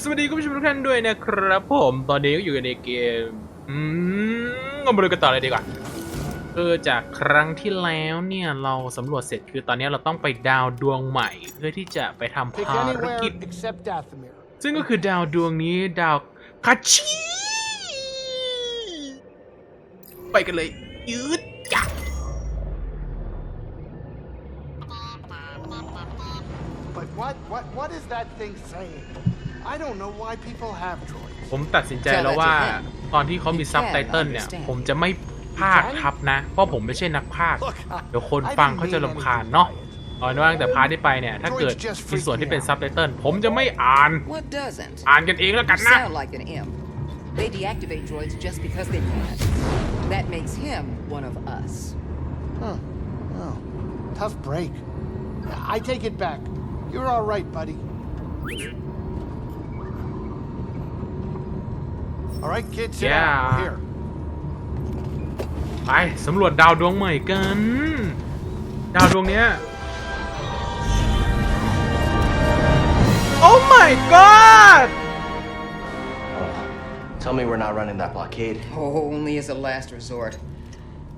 สวัสดีคุณผู้ชมทุกท่านด้วยนะครับผมตอนนี้ก็อยู่ในเกมอืมก็มาดูกันต่อเลยดีกว่าคือจากครั้งที่แล้วเนี่ยเราสำรวจเสร็จคือตอนนี้เราต้องไปดาวดวงใหม่ เพื่อที่จะไปทำภารกิจ ซึ่งก็คือดาวดวงนี้ดาวคาชิไปกันเลย ยืดจัก But what, what, what is that thing saying? I don't know why people have droids. ผมตัดสินใจแล้วว่าตอนที่เขามีซับไตเติลเนี่ย ผมจะไม่พากย์ทับนะ เพราะผมไม่ใช่นักพากย์ Look, I, เดี๋ยวคน I ฟัง didn't เขาจะ mean รำคาญ anything เนาะ by it. เอาเป็นว่าตั้งแต่พาร์ทที่ไปเนี่ย ถ้าเกิดมีส่วนที่เป็นซับไตเติลผมจะไม่อ่าน What doesn't? อ่านกันเองแล้วกัน You นะ sound like an imp. They deactivate droids just because they can. That makes him one of us. Huh. Oh, tough break. I take it back. You're all right, buddy. All right, kids, sit Yeah. down. Here. ไปสำรวจดาวดวงใหม่กัน ดาวดวงเนี้ย โอ้ my god Tell me we're not running that blockade. Oh, only as a last resort.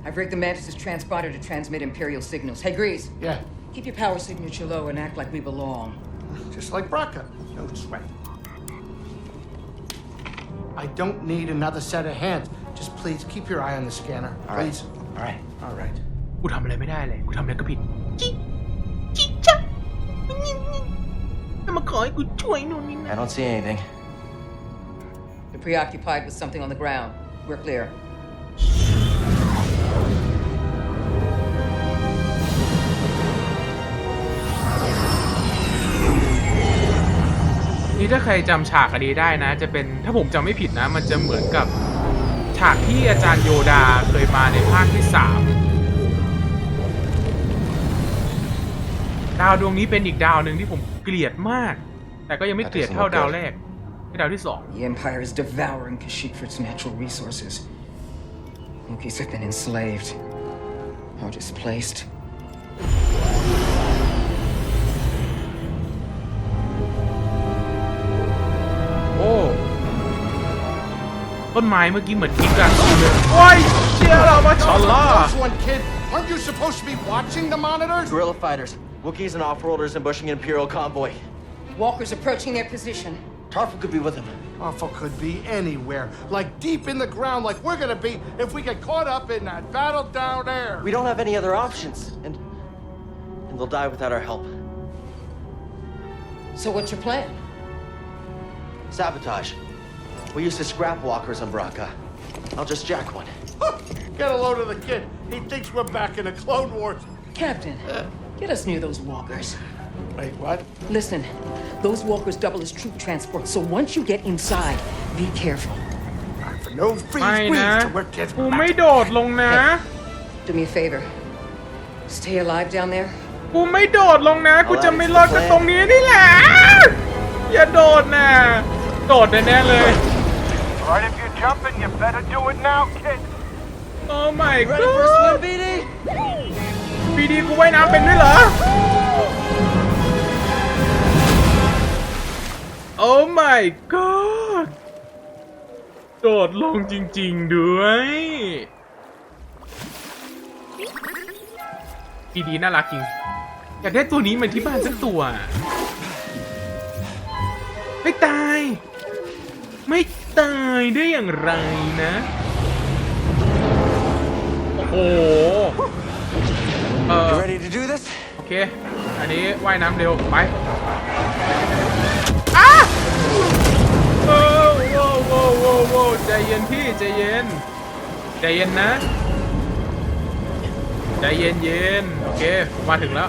I've rigged the Mantis' transponder to transmit Imperial signals. Hey, Grease, Yeah, keep your power signature low and act like we belong. just like Braca. No sweat. I don't need another set of hands. Just please keep your eye on the scanner. All right. Please. All right. All right. กูทำอะไรไม่ได้เลย กูทำอะไรก็ผิดจิจิจ๊ะจะมาขอให้กูช่วยนู่นนี่นั่น I don't see anything. You're preoccupied with something on the ground. We're clear. นี่ถ้าใครจำฉากอันนี้ได้นะ จะเป็นถ้าผมจำไม่ผิดนะ มันจะเหมือนกับฉากที่อาจารย์โยดาเคยมาในภาคที่สามดาวดวงนี้เป็นอีกดาวหนึ่งที่ผมเกลียดมาก แต่ก็ยังไม่เกลียดเท่าดาวแรกดาวที่สอง The Empire is devouring Kashyyyk for its natural resources. Wookiees have been enslaved or displaced. ต้นไม้เมื่อกี้เหมือนกินกันเลยโอ้ยเชี่ยเรามาชอลล่า Close one, kid. Aren't you supposed to be watching the monitors? Guerrilla fighters, Wookiees and off-worlders ambushing an Imperial convoy. Walkers approaching their position. Tarful could be with them. Awful could be anywhere, like deep in the ground, like we're gonna be if we get caught up in that battle down there. We don't have any other options, and and they'll die without our help. So what's your plan? Sabotage. We used to scrap walkers on Braca. I'll just jack one. Get a load of the kid. He thinks we're back in the Clone Wars. Captain, get us near those walkers. Wait, what? Listen, those walkers double as troop transport, so once you get inside, be careful. For no free ไม่ squeeze นะ till we're kids กูไม่โดดลงนะ Do me a favor. Stay alive down there. กูไม่โดดลงนะ กูจะไม่รอดกันตรงนี้นี่แหละ อย่าโดดนะ โดดแน่ๆเลย All right, if you're jumping, you better do it now, kid. โอ้ my god. Ready for swim, god BD? กูว่ายน้ำเป็นด้วยเหรอโอ้ my god โดดลงจริงๆด้วยปีดีน่ารักจริง อยากได้ตัวนี้มาที่บ้านสักตัว ไม่ตาย ไม่ตายได้อย่างไรนะ โอ้โห เออ You ready to do this? โอเค อันนี้ว่ายน้ำเร็ว ไปอ้าโอ้โว้โว้โว้โว้ใจเย็นพี่ ใจเย็น ใจเย็นนะ ใจเย็นเย็นโอเคผมมาถึงแล้ว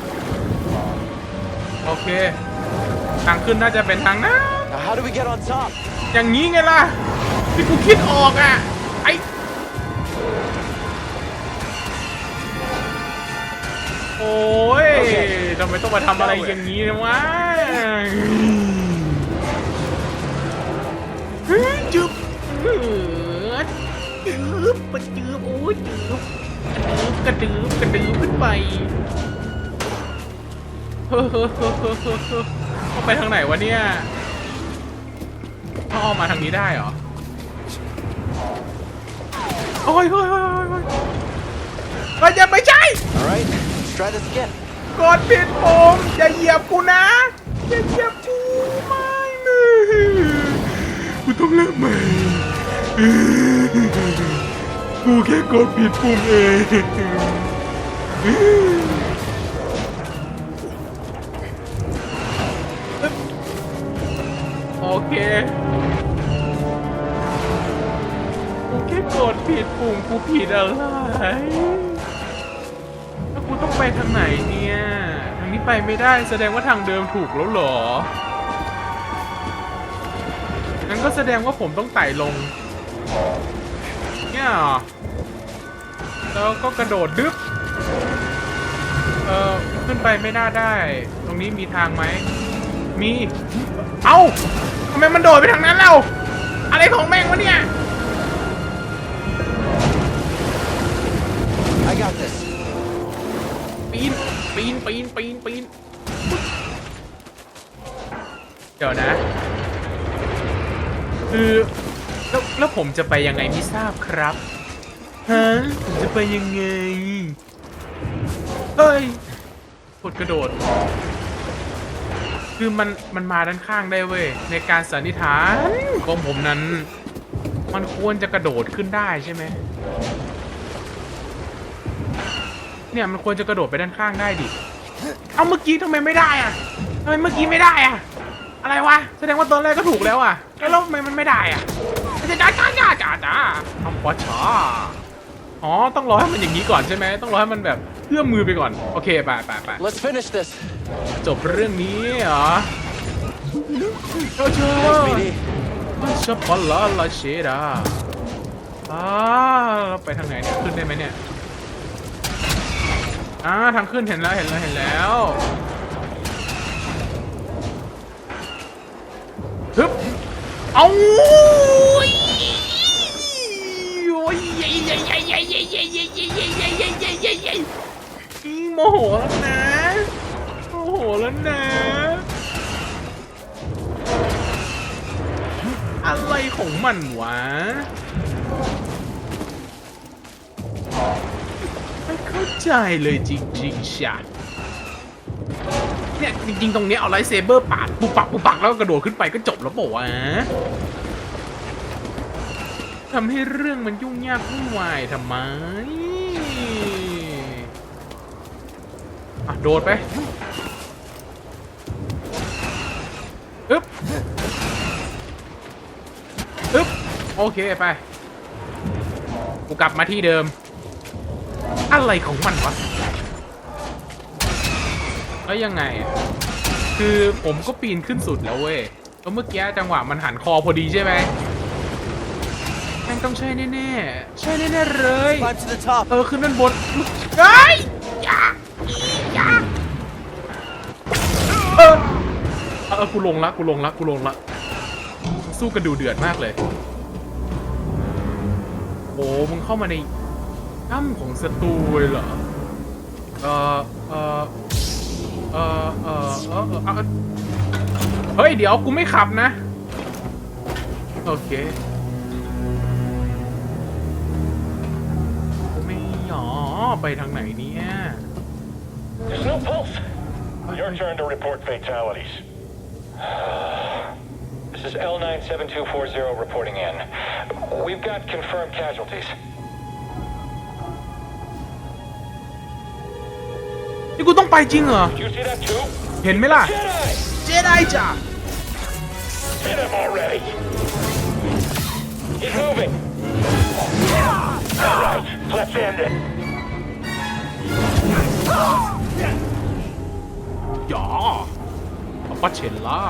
โอเค ทางขึ้นน่าจะเป็นทางนั้น Now, how do we get on top? อย่างนี้ไงล่ะที่กูคิดออกอะไอ โอ้ยโอเคทำไมต้องมาทำอะไรอย่างนี้นะวะเฮ้ยจึ๊บเออจึ๊บปะจึ๊บโอ้ยจึ๊บกระดืบกระดืบกระดืบขึ้นไปเฮ้อเฮ้อเฮ้อเฮ้อเฮ้อต้องไปทางไหนวะเนี่ย เขาออกมาทางนี้ได้เหรอ โอ้ยเฮ้ยเฮ้ยเฮ้ยเฮ้ยเฮ้ยอย่าไม่ใช่ All right, let's try this again. กดผิดผมอย่าเหยียบกูนะอย่าเหยียบกูไม่นะกูต้องเริ่มใหม่กูแค่กดผิดปุ่มเอง ดผิดปุ่มกูผิดอะไรแล้วกูต้องไปทางไหนเนี่ย ทางนี้ไปไม่ได้แสดงว่าทางเดิมถูกแล้วเหรอ งั้นก็แสดงว่าผมต้องไต่ลง เนี่ยแล้วก็กระโดดดึ๊บ เออขึ้นไปไม่น่าได้ ตรงนี้มีทางไหม มี เอ้าทำไมมันโดดไปทางนั้นแล้วอะไรของแม่งวะเนี่ย I got this. ปีนปีนปีนปีนปีนเดี๋ยวนะ คือแล้วแล้วผมจะไปยังไงไม่ทราบครับฮะผมจะไปยังไงเฮ้ยกดกระโดด คือมันมันมาด้านข้างได้เว้ยในการสันนิษฐานของผมนั้น มันควรจะกระโดดขึ้นได้ใช่ไหม เนี่ยมันควรจะกระโดดไปด้านข้างได้ดิ เอาเมื่อกี้ทำไมไม่ได้อะทำไมเมื่อกี้ไม่ได้อะอะไรวะ แสดงว่าตอนแรกก็ถูกแล้วอะแล้วทำไมมันไม่ได้อะจ้าจ้าจ้าจ้าจ้าทำปอชาอ๋อ ต้องรอให้มันอย่างนี้ก่อนใช่ไหม ต้องรอให้มันแบบเอื้อมมือไปก่อน โอเค ไปไปไป Let's finish this. จบเรื่องนี้เหรอเจ้าเชิญ Thanks, BD. ชอบปลาลาเชดาอ่าเราไปทางไหนเนี่ย ขึ้นได้ไหมเนี่ย อ่าทางขึ้นเห็นแล้วเห็นแล้วเห็นแล้วฮึบเอาโอ้ยยยยยยยยยยยยยยยยยโมโหแล้วนะโมโหแล้วนะ อะไรของมันวะ เข้าใจเลยจริงๆชะเนี่ยจริงๆ ตรงเนี้ยเอาไลท์เซเบอร์ปาดปุบปักปุบปักแล้วก็กระโดดขึ้นไปก็จบแล้วเปล่าทำให้เรื่องมันยุ่งยากวุ่นวายทำไมอะโดดไปอึ๊บอึ๊บโอเคไป กูกลับมาที่เดิม อะไรของมันวะแล้วยังไงอะคือผมก็ปีนขึ้นสุดแล้วเว้ยแล้วเมื่อกี้จังหวะมันหันคอพอดีใช่ไหมแม่งต้องใช่แน่ๆ ใช่แน่ๆเลย Climb to the top. เออขึ้นด้านบนเฮ้ยอย่าอย่าเออเออกูลงละกูลงละกูลงละ สู้กันดูเดือดมากเลยโอ้มึงเข้ามาใน ถ้ำของศัตรูเหรอเออเออเออเออเออเออเออเฮ้ย เดี๋ยวกูไม่ขับนะ โอเคกูไม่หยอไปทางไหนเนี่ย There's no pulse. Your turn to report fatalities. This is L97240 reporting in. We've got confirmed casualties. กูต้องไปจริงเหรอ Did you see that too? เห็นไหมล่ะ Jedi! เจไดจ้ะ Hit him already! He's moving! All right, let's end it. อย่าเอาปัชเชลล่า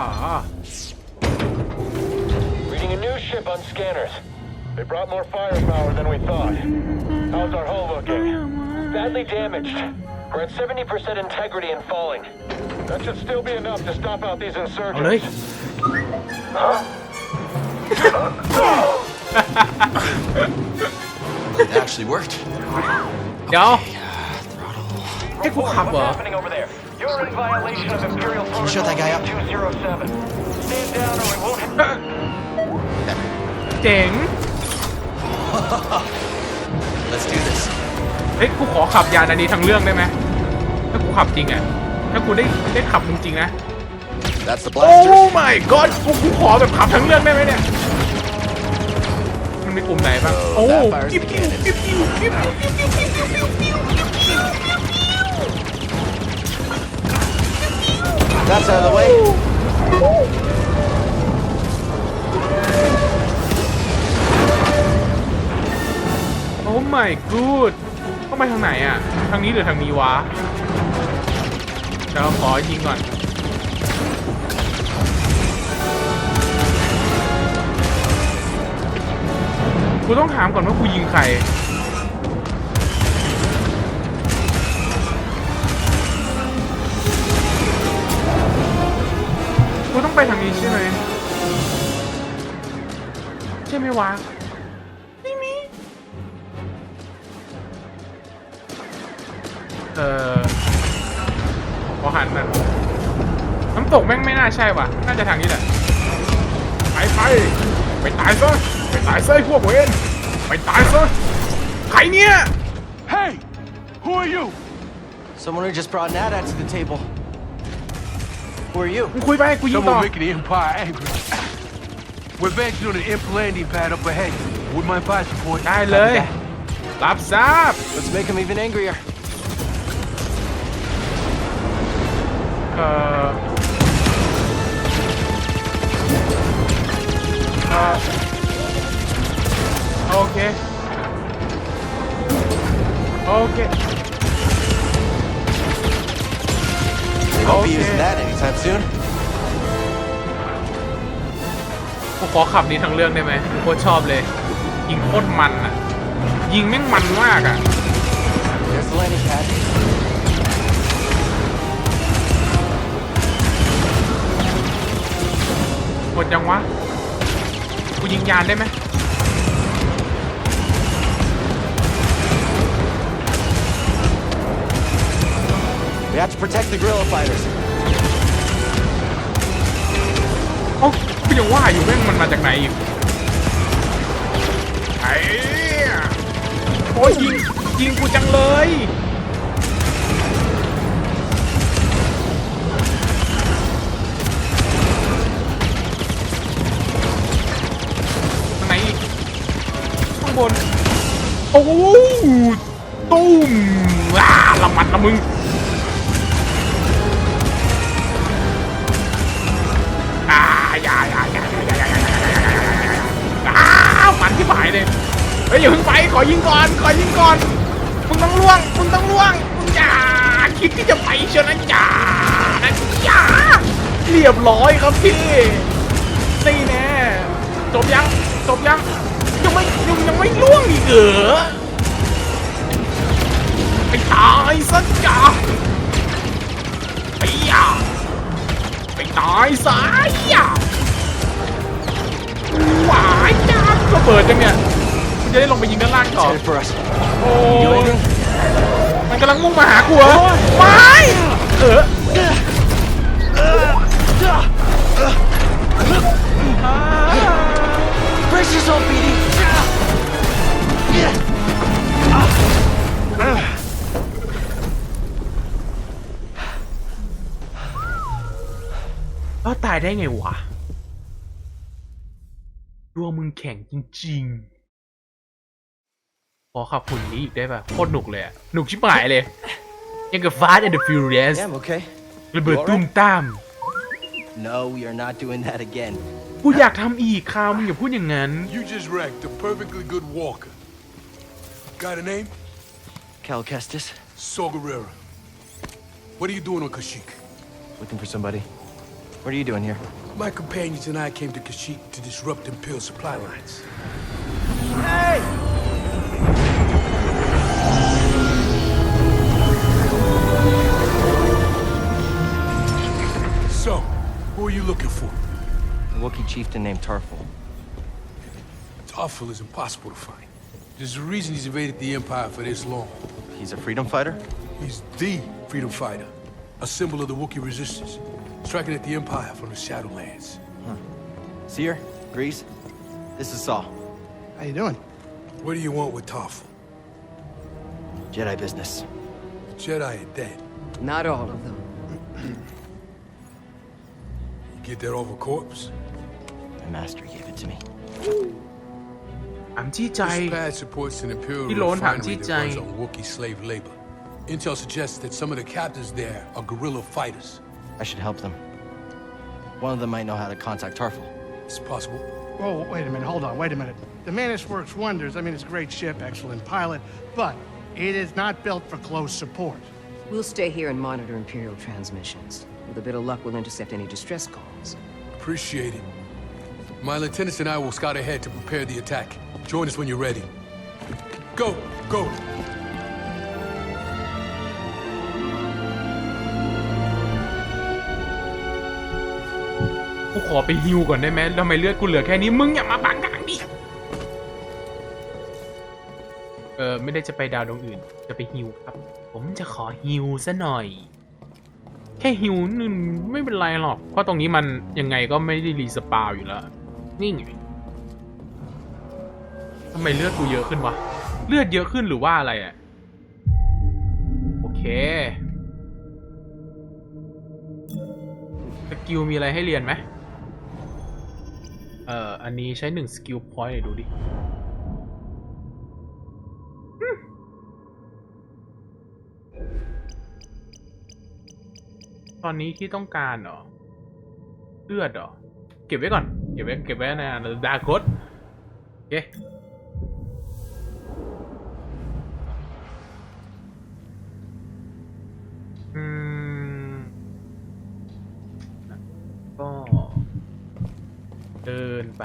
Reading a new ship on scanners. They brought more firepower than we thought. How's our hull looking? Badly damaged. We're at 70% integrity and falling. That should still be enough to stop out these เอาเลย insurgents. It actually worked. เดี๋ยว Uh, throttle. ให้กูขับเหรอ happening over there? You're in violation of Imperial you shut that guy up? Protocol 207. Stand down or we won't hit... เจ๋ง Let's do this. เฮ้ย กูขอขับยานอันนี้ทั้งเรื่องได้ไหม ถ้ากูขับจริงอะถ้ากูได้ได้ขับจริงๆนะ That's the โอ้ blaster. my god กูกูขอแบบขับทั้งเรื่องได้ไหมเนี่ย มันมีกลุ่มไหนบ้าง โอ้ Vampires กิ๊บ and กิ๊บ cannons. กิ๊บกิ๊บกิ๊บกิ๊บกิ๊บกิ๊บกิ๊บกิ๊บกิ๊บ That's out of the way. โอ้ my god ต้องไปทางไหนอะทางนี้หรือทางนี้วะเดี๋ยวเราขอยิงก่อนกูต้องถามก่อนว่ากูยิงใครกูต้องไปทางนี้ใช่ไหมใช่ไหมวะไม่มีเออพอ หันมันน้ำตกแม่งไม่น่าใช่ว่ะ น่าจะทางนี้แหละ ไปไปไปตายซะ ไปตายซะไอ้พวกเวนไปตายซะ ใครเนี่ย Hey! Who are you? Someone who just brought Nada to the table. Who are you? มึงคุยไป กูยิงต่อ Someone making the Empire angry. We're advancing on an imp landing pad up ahead. With my fire support. ได้เลย รับทราบ Let's make him even angrier. เอ่อเอ่อโอเค โอเค We won't be Okay. using that anytime soon. กูขอขับนี้ทั้งเรื่องได้ไหมกูโคตรชอบเลย ยิงโคตรมันอะ ยิงแม่งมันมากอะ There's the landing pad. หมดยังวะ กูยิงยานได้ไหม We have to protect the guerrilla fighters. เอ้ากูยังว่าอยู่แม่งมันมาจากไหนอีกไอ้โอ้ยยิงยิงกูจังเลยางบน โอ้ตุ้มว้าละมันละมึงอ่าอย่าอย่าอย่าอย่าอย่าอย่าอย่าอย่าอย่าอย่าอ้าวมันที่หายเลยเฮ้ยอย่าเพิ่งไปขอยิงก่อนขอยิงก่อนมึงต้องล่วงมึงต้องล่วงมึงอย่าคิดที่จะไปเชียวนะอย่านะอย่าเรียบร้อยครับพี่นี่แน่จบยังจบยัง ยังไม่ยังยังไม่ล่วงอีกเหรอไปตายซะจ้าไปอย่าไปตายสายอะหวายจ้าระเบิดจังเนี่ยมันจะได้ลงไปยิงด้านล่างต่อ Headed for us. โอ้ You ย landing? มันกำลังมุ่งมาหากูเหรอไม่เออ Brace yourself, BD. แล้วตายได้ไงวะดวงมึงแข็งจริงๆ ขอขับหุ่นนี้อีกได้ป่ะ โคตรหนุกเลยอะหนุกชิบหายเลย ยังกับ Fast and the Furious Yeah, I'm okay. ระเบิดตุ้มตาม No, you're not doing that again. กูอยากทำอีกคราวมึงอย่าพูดอย่างนั้น You just wrecked a perfectly good walker. Got a name? Cal Kestis, Saw Gerrera. What are you doing on Kashyyyk? looking for somebody. What are you doing here? My companions and I came to Kashyyyk to disrupt Imperial supply lines. Hey! So, who are you looking for? A Wookiee chieftain named Tarful. Toffel is impossible to find. There's a reason he's evaded the Empire for this long. He's a freedom fighter? He's the freedom fighter, a symbol of the Wookiee resistance, striking at the Empire from the Shadowlands. Huh. Seer? Grease? This is Saul. How you doing? What do you want with Toffel? Jedi business. The Jedi are dead. Not all of them. You get that off a corpse? My master gave it to me. ถามจี้ใจ This pad supports an Imperial Đi lộn thẳng refinery chi that runs chạy. on Wookiee slave labor. Intel suggests that some of the captains there are guerrilla fighters. I should help them. One of them might know how to contact Tarful. It's possible. Whoa, wait a minute, hold on, wait a minute. The Manus works wonders. I mean, it's a great ship, excellent pilot, but it is not built for close support. We'll stay here and monitor Imperial transmissions. With a bit of luck, we'll intercept any distress calls. Appreciate it. My lieutenants and I will scout ahead to prepare the attack. Join us when you're ready. Go, go. กูขอไปฮิวก่อนได้ไหมทำไมเลือดกูเหลือแค่นี้ มึงอย่ามาบังทางดิ เออไม่ได้จะไปดาวดวงอื่น จะไปฮิวครับ ผมจะขอฮิวซะหน่อย แค่ฮิวนึงไม่เป็นไรหรอก เพราะตรงนี้มันยังไงก็ไม่ได้รีสปาวอยู่แล้ว นี่ไงทำไมเลือดกูเยอะขึ้นวะ เลือดเยอะขึ้นหรือว่าอะไรอะโอเค สกิลมีอะไรให้เรียนไหมเอ่อ อันนี้ใช้หนึ่งสกิลพอยต์ดูดิ ตอนนี้ที่ต้องการเหรอ เลือดเหรอ เก็บไว้ก่อน เก็บไว้เก็บไว้ในดาร์คดโอเคอืมก็เดินไป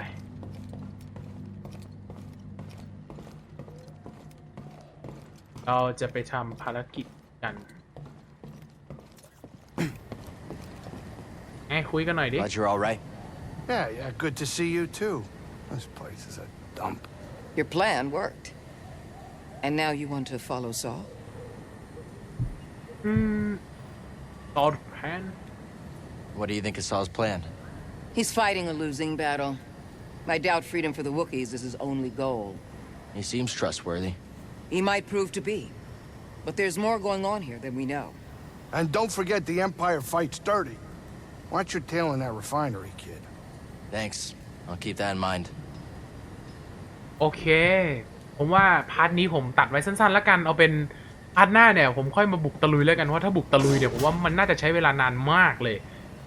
เราจะไปทำภารกิจกันไงคุยกันหน่อยดิ Glad you're all right. Yeah, yeah, good to see you too. This place is a dump. Your plan worked. And now you want to follow Saul? Hmm. Saul's plan? What do you think of Saul's plan? He's fighting a losing battle. I doubt freedom for the Wookiees is his only goal. He seems trustworthy. He might prove to be. But there's more going on here than we know. And don't forget the Empire fights dirty. Watch your tail in that refinery, kid. Thanks. I'll keep that in mind. โอเค ผมว่าพาร์ทนี้ผมตัดไว้สั้นๆ แล้วกัน เอาเป็นพาร์ทหน้าเนี่ย ผมค่อยมาบุกตะลุยแล้วกันเพราถ้าบุกตะลุยเนี่ยผมว่ามันน่าจะใช้เวลานานมากเลย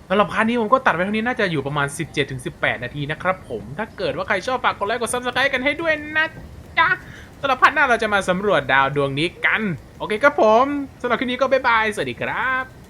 สำหรับพาร์ทนี้ผมก็ตัดไว้เท่านี้น่าจะอยู่ประมาณ 17-18 นาทีนะครับผม ถ้าเกิดว่าใครชอบฝากกดไลค์กด subscribe กันให้ด้วยนะจ๊ะสำหรับพาร์ทหน้าเราจะมาสำรวจดาวดวงนี้กัน โอเคครับผมสำหรับคลิปนี้ก็บ๊ายบาย สวัสดีครับ